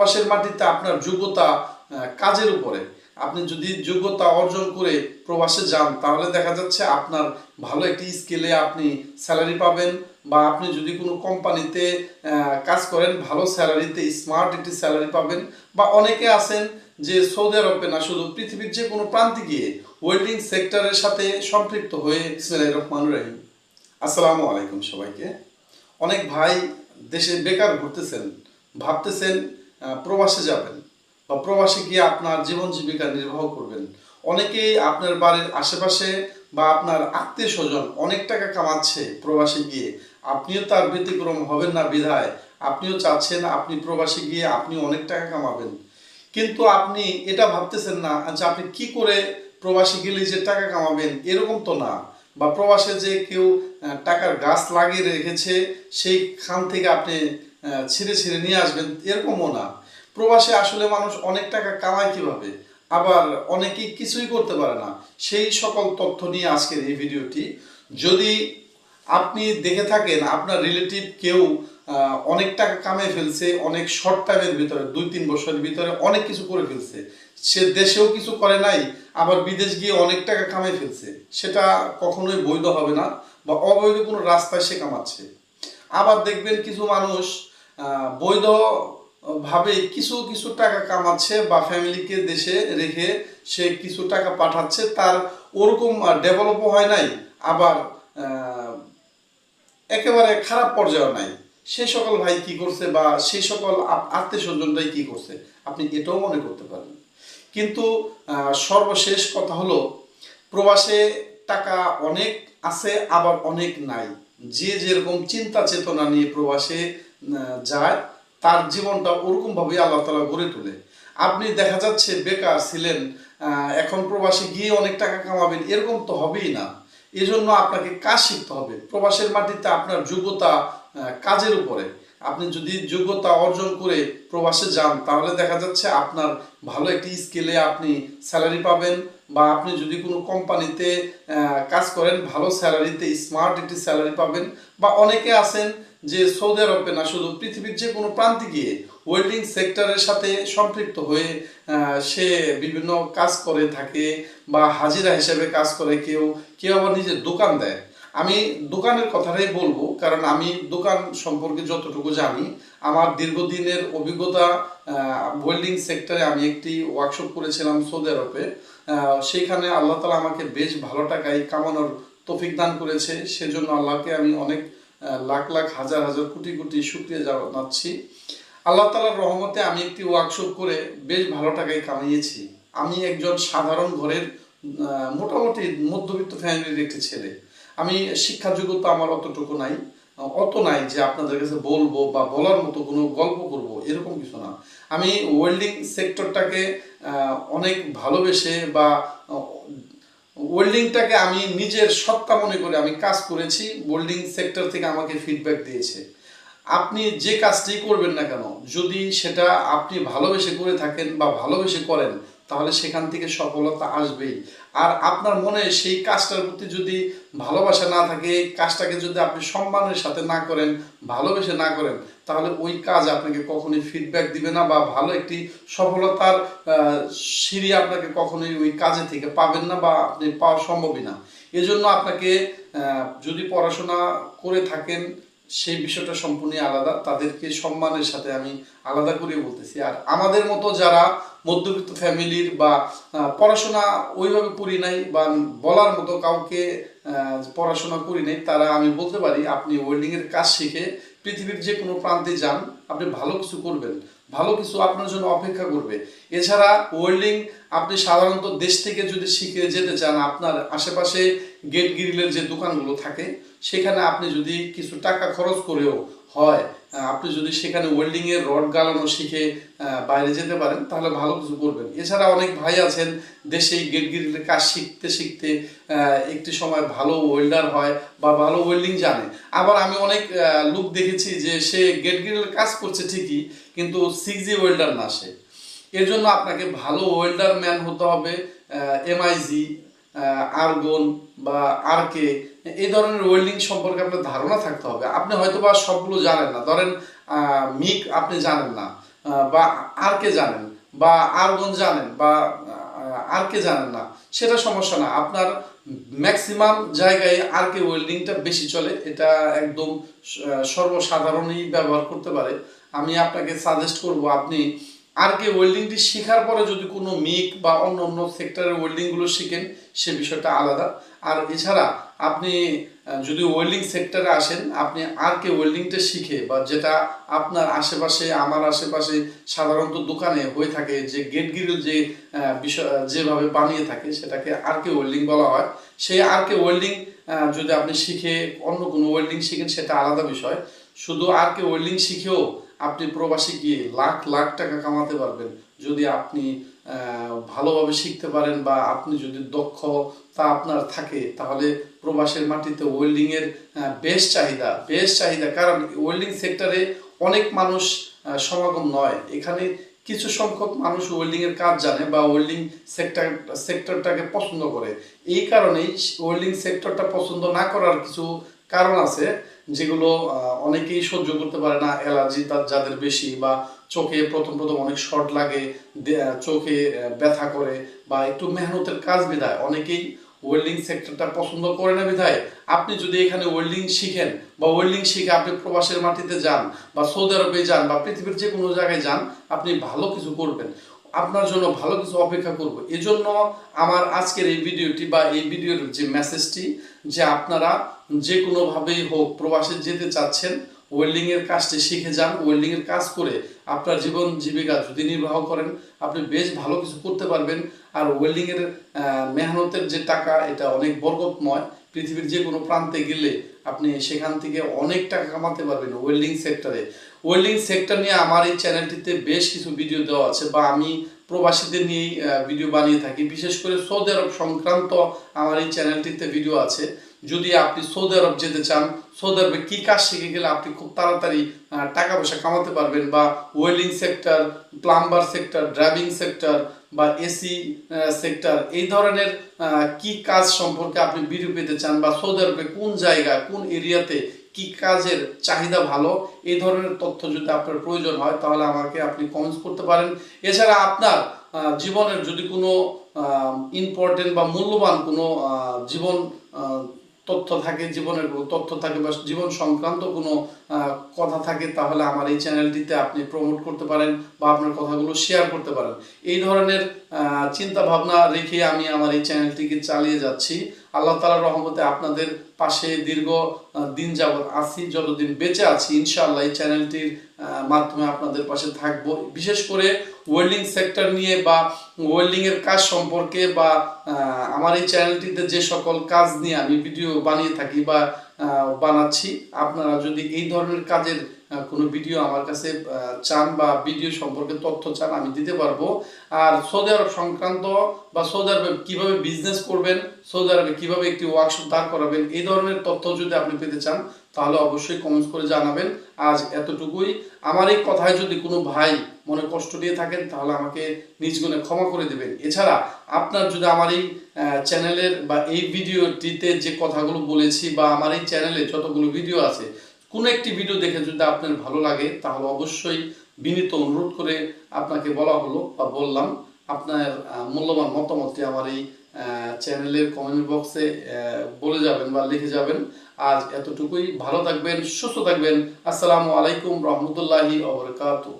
প্রবাসের মাটিতে আপনার যোগ্যতা কাজের উপরে। আপনি যদি যোগ্যতা অর্জন করে প্রবাসে যান, তাহলে দেখা যাচ্ছে আপনার ভালো একটি স্কেলে আপনি স্যালারি পাবেন বা আপনি যদি কোনো কোম্পানিতে কাজ করেন, ভালো স্যালারিতে স্মার্ট একটি স্যালারি পাবেন। বা অনেকে আছেন যে সৌদি আরবে না, শুধু পৃথিবীর যে কোনো প্রান্তে গিয়ে ওয়েল্ডিং সেক্টরের সাথে সম্পৃক্ত হয়ে ইসমাইল রহমান রহিম। আসসালামু আলাইকুম সবাইকে। অনেক ভাই দেশে বেকার ঘুরতেছেন, ভাবতেছেন প্রবাসে যাবেন বা প্রবাসে গিয়ে আপনার জীবন জীবিকা নির্বাহ করবেন। অনেকেই আপনার বাড়ির আশেপাশে বা আপনার আত্মীয় স্বজন অনেক টাকা কামাচ্ছে প্রবাসে গিয়ে। আপনিও তার ব্যতিক্রম হবেন না বিধায়। আপনিও চাচ্ছেন আপনি প্রবাসে গিয়ে আপনি অনেক টাকা কামাবেন। কিন্তু আপনি এটা ভাবতেছেন না যে আপনি কি করে প্রবাসে গেলে যে টাকা কামাবেন এরকম তো না। বা প্রবাসে যে কেউ টাকার গাছ লাগিয়ে রেখেছে সেই খান থেকে আপনি ছিঁড়ে ছিঁড়ে নিয়ে আসবেন, এরকমও না। প্রবাসে আসলে মানুষ অনেক টাকা কামায় কীভাবে? আবার অনেকেই কিছুই করতে পারে না। সেই সকল তথ্য নিয়ে আজকের এই ভিডিওটি। যদি আপনি দেখে থাকেন আপনার রিলেটিভ কেউ অনেক টাকা কামিয়ে ফেলছে, অনেক শর্ট টাইমের ভিতরে, দুই তিন বছরের ভিতরে অনেক কিছু করে ফেলছে, সে দেশেও কিছু করে নাই, আবার বিদেশ গিয়ে অনেক টাকা কামিয়ে ফেলছে, সেটা কখনোই বৈধ হবে না বা অবৈধ কোনো রাস্তায় সে কামাচ্ছে। আবার দেখবেন কিছু মানুষ আহ, বৈধ ভাবে কিছু কিছু টাকা কামাচ্ছে বা ফ্যামিলিকে দেশে রেখে সে কিছু টাকা পাঠাচ্ছে তার ওরকম ডেভেলপও হয় নাই আবার একেবারে খারাপ পর্যায়ে নাই। সে সকল ভাই কি করছে বা সে সকল আত্মীয় স্বজনরাই কি করছে আপনি এটাও মনে করতে পারেন। কিন্তু সর্বশেষ কথা হলো প্রবাসে টাকা অনেক আছে আবার অনেক নাই। যে যেরকম চিন্তা চেতনা নিয়ে প্রবাসে যায়, তার জীবনটা ওরকম ভাবে আল্লাহ তালা গড়ে তোলে। আপনি দেখা যাচ্ছে বেকার ছিলেন এখন প্রবাসে গিয়ে অনেক টাকা কামাবেন, এরকম তো হবেই না। এজন্য আপনাকে কাজ শিখতে হবে। প্রবাসের মাটিতে আপনার যোগ্যতা কাজের উপরে। আপনি যদি যোগ্যতা অর্জন করে প্রবাসে যান, তাহলে দেখা যাচ্ছে আপনার ভালো একটি স্কেলে আপনি স্যালারি পাবেন বা আপনি যদি কোনো কোম্পানিতে কাজ করেন, ভালো স্যালারিতে স্মার্ট একটি স্যালারি পাবেন বা অনেকে আছেন যে সৌদি আরবে না, শুধু পৃথিবীর যে কোনো প্রান্তে গিয়ে ওয়েল্ডিং সেক্টরের সাথে সম্পৃক্ত হয়ে সে বিভিন্ন কাজ করে থাকে বা হাজিরা হিসেবে কাজ করে, কেউ কেউ আবার নিজের দোকান দেয়। আমি দোকানের কথাটাই বলব, কারণ আমি দোকান সম্পর্কে যতটুকু জানি, আমার দীর্ঘদিনের অভিজ্ঞতা ওয়েল্ডিং সেক্টরে আমি একটি ওয়ার্কশপ করেছিলাম সৌদি আরবে সেইখানে আল্লাহ তালা আমাকে বেশ ভালো টাকায় কামানোর তফিক দান করেছে। সেজন্য আল্লাহকে আমি অনেক লাখ লাখ হাজার হাজার কোটি কোটি শুক্রিয়া জানাচ্ছি। আল্লাহ তালার রহমতে আমি একটি ওয়ার্কশপ করে বেশ ভালো টাকায় কামিয়েছি। আমি একজন সাধারণ ঘরের মোটামুটি মধ্যবিত্ত ফ্যামিলির একটি ছেলে। আমি শিক্ষা যোগ্যতা আমার অতটুকু নাই, অত নাই যে আপনাদের কাছে বলব বা বলার মতো কোনো গল্প করব, এরকম কিছু না। আমি ওয়েল্ডিং সেক্টরটাকে অনেক ভালোবেসে বা ওয়েল্ডিংটাকে আমি নিজের সত্তা মনে করে আমি কাজ করেছি ওয়েল্ডিং সেক্টর থেকে আমাকে ফিডব্যাক দিয়েছে। আপনি যে কাজটি করবেন না কেন, যদি সেটা আপনি ভালোবেসে করে থাকেন বা ভালোবেসে করেন তাহলে সেখান থেকে সফলতা আসবেই। আর আপনার মনে সেই কাজটার প্রতি যদি ভালোবাসা না থাকে, কাজটাকে যদি আপনি সম্মানের সাথে না করেন, ভালোবেসে না করেন, তাহলে ওই কাজ আপনাকে কখনোই ফিডব্যাক দিবে না বা ভালো একটি সফলতার সিঁড়ি আপনাকে কখনোই ওই কাজে থেকে পাবেন না বা আপনি পাওয়া সম্ভবই না। এজন্য আপনাকে যদি পড়াশোনা করে থাকেন, সেই বিষয়টা সম্পূর্ণ আলাদা। তাদেরকে সম্মানের সাথে আমি আলাদা করে বলতেছি। আর আমাদের মতো যারা মধ্যবিত্ত ফ্যামিলির বা পড়াশোনা ওইভাবে করি নাই বা বলার মতো কাউকে পড়াশোনা করি নাই। তারা আমি বলতে পারি, আপনি ওয়েল্ডিংয়ের কাজ শিখে পৃথিবীর যে কোনো প্রান্তে যান, আপনি ভালো কিছু করবেন। ভালো কিছু আপনার জন্য অপেক্ষা করবে। এছাড়া ওয়েল্ডিং আপনি সাধারণত দেশ থেকে যদি শিখে যেতে চান, আপনার আশেপাশে গেট গ্রিলের যে দোকানগুলো থাকে, সেখানে আপনি যদি কিছু টাকা খরচ করেও হয়। আপনি যদি সেখানে ওয়েল্ডিং এর রড গালানো শিখে বাইরে যেতে পারেন, তাহলে ভালো কিছু করবেন। এছাড়া অনেক ভাই আছেন, দেশে গেট কাজ শিখতে শিখতে একটি সময় ভালো ওয়েল্ডার হয় বা ভালো ওয়েল্ডিং জানে। আবার আমি অনেক লোক দেখেছি যে সে গেট গ্রিলের কাজ করছে ঠিকই, কিন্তু সিক্স জি ওয়েল্ডার না সে। এর জন্য আপনাকে ভালো ওয়েল্ডার ম্যান হতে হবে এমআইজি আরগন বা আরকে এই ধরনের ওয়েল্ডিং সম্পর্কে আপনার ধারণা থাকতে হবে। আপনি হয়তো বা সবগুলো জানেন না। ধরেন মিক আপনি জানেন না বা আর কে জানেন বা আরগন জানেন বা আহ, আর কে জানেন না সেটা সমস্যা না। আপনার ম্যাক্সিমাম জায়গায় আর কে ওয়েল্ডিংটা বেশি চলে। এটা একদম সর্বসাধারণই ব্যবহার করতে পারে। আমি আপনাকে সাজেস্ট করব আপনি আর কে ওয়েল্ডিংটি শেখার পরে যদি কোনো মিক বা অন্য অন্য সেক্টরের ওয়েল্ডিংগুলো শিখেন, সে বিষয়টা আলাদা। আর এছাড়া আপনি যদি ওয়েল্ডিং সেক্টরে আসেন, আপনি আর কে ওয়েল্ডিংটা শিখে বা যেটা আপনার আশেপাশে, আমার আশেপাশে সাধারণত দোকানে হয়ে থাকে, যে গেট গ্রিল যে বিষয়, যেভাবে বানিয়ে থাকে, সেটাকে আর কে ওয়েল্ডিং বলা হয়। সেই আর কে ওয়েল্ডিং যদি আপনি শিখে অন্য কোনো ওয়েল্ডিং শিখেন, সেটা আলাদা বিষয়। শুধু আর কে ওয়েল্ডিং শিখেও আপনি প্রবাসী গিয়ে লাখ লাখ টাকা কামাতে পারবেন। যদি আপনি ভালোভাবে শিখতে পারেন বা আপনি যদি দক্ষতা আপনার থাকে, তাহলে প্রবাসের মাটিতে ওয়েল্ডিং এর বেশ চাহিদা। বেশ চাহিদা, কারণ ওয়েল্ডিং সেক্টরে অনেক মানুষ সমাগম নয়। এখানে কিছু সংখ্যক মানুষ ওয়েল্ডিংয়ের কাজ জানে বা ওয়েল্ডিং সেক্টর সেক্টরটাকে পছন্দ করে। এই কারণেই ওয়েল্ডিং সেক্টরটা পছন্দ না করার কিছু কারণ আছে। যেগুলো অনেকেই সহ্য করতে পারে না, অ্যালার্জি তার যাদের বেশি বা চোখে প্রথম প্রথম অনেক শর্ট লাগে চোখে ব্যথা করে বা একটু মেহনতের কাজ বিধায়। অনেকেই ওয়েল্ডিং সেক্টরটা পছন্দ করে না বিধায়। আপনি যদি এখানে ওয়েল্ডিং শিখেন বা ওয়েল্ডিং শিখে আপনি প্রবাসের মাটিতে যান বা সৌদি আরবে যান বা পৃথিবীর যে কোনো জায়গায় যান, আপনি ভালো কিছু করবেন। আপনার জন্য ভালো কিছু অপেক্ষা করব। এজন্য আমার আজকের এই ভিডিওটি বা এই ভিডিওর যে মেসেজটি যে আপনারা যে কোনোভাবেই হোক, প্রবাসে যেতে চাচ্ছেন ওয়েল্ডিং এর কাজটি শিখে যান ওয়েল্ডিং এর কাজ করে আপনার জীবন জীবিকা যদি নির্বাহ করেন, আপনি বেশ ভালো কিছু করতে পারবেন। আর ওয়েল্ডিং এর মেহনতের যে টাকা, এটা অনেক বরকতময়। পৃথিবীর যে কোনো প্রান্তে গেলে আপনি সেখান থেকে অনেক টাকা কামাতে পারবেন ওয়েল্ডিং সেক্টরে ওয়েল্ডিং সেক্টর নিয়ে আমার এই চ্যানেলটিতে বেশ কিছু ভিডিও দেওয়া আছে বা আমি প্রবাসীদের নিয়েই ভিডিও বানিয়ে থাকি। বিশেষ করে সৌদি আরব সংক্রান্ত আমার এই চ্যানেলটিতে ভিডিও আছে। যদি আপনি সৌদি আরব যেতে চান, সৌদি আরবে কি কাজ শিখে গেলে আপনি খুব তাড়াতাড়ি টাকা পয়সা কামাতে পারবেন বা welding sector, plumber sector, driving sector বা এসি সেক্টর, এই ধরনের কি কাজ সম্পর্কে আপনি ভিডিও পেতে চান বা সৌদি আরবে কোন জায়গা, কোন এরিয়াতে কি কাজের চাহিদা ভালো, এই ধরনের তথ্য যদি আপনার প্রয়োজন হয়, তাহলে আমাকে আপনি কমেন্টস করতে পারেন। এছাড়া আপনার জীবনের যদি কোনো ইম্পর্টেন্ট বা মূল্যবান কোনো জীবন তথ্য থাকে, জীবনের তথ্য থাকে বা জীবন সংক্রান্ত কোনো কথা থাকে, তাহলে আমার এই চ্যানেলটিতে আপনি প্রমোট করতে পারেন বা আপনার কথাগুলো শেয়ার করতে পারেন। এই ধরনের চিন্তা ভাবনা রেখে আমি আমার এই চ্যানেলটিকে চালিয়ে যাচ্ছি। আল্লাহ তালার রহমতে আপনাদের পাশে দীর্ঘ দিন যাবৎ আছি, যতদিন বেঁচে আছি, ইনশাআল্লাহ এই চ্যানেলটির মাধ্যমে আপনাদের পাশে থাকব। বিশেষ করে ওয়েল্ডিং সেক্টর নিয়ে বা ওয়েল্ডিংয়ের কাজ সম্পর্কে বা আমার এই চ্যানেলটিতে যে সকল কাজ নিয়ে আমি ভিডিও বানিয়ে থাকি বা বানাচ্ছি। আপনারা যদি এই ধরনের কাজের কোনো ভিডিও আমার কাছে চান বা ভিডিও সম্পর্কে তথ্য চান, আমি দিতে পারব। আর সৌদি আরব সংক্রান্ত বা সৌদি আরবে কীভাবে বিজনেস করবেন, সৌদি আরবে কীভাবে একটি ওয়ার্কশপ দাঁড় করাবেন, এই ধরনের তথ্য যদি আপনি পেতে চান তাহলে অবশ্যই কমেন্টস করে জানাবেন। আজ এতটুকুই। আমার এই কথায় যদি কোনো ভাই মনে কষ্ট দিয়ে থাকেন, তাহলে আমাকে নিজ গুণে ক্ষমা করে দেবেন। এছাড়া আপনার যদি আমার এই চ্যানেলের বা এই ভিডিওটিতে যে কথাগুলো বলেছি বা আমার এই চ্যানেলে যতগুলো ভিডিও আছে, কোনো একটি ভিডিও দেখে যদি আপনার ভালো লাগে, তাহলে অবশ্যই বিনীত অনুরোধ করে আপনাকে বলা হলো বা বললাম, আপনার মূল্যবান মতামতটি আমার এই চ্যানেলের কমেন্ট বক্সে বলে যাবেন বা লিখে যাবেন। আজ এতটুকুই। ভালো থাকবেন, সুস্থ থাকবেন। আসসালামু আলাইকুম রহমতুল্লাহি ওবরকাতুহ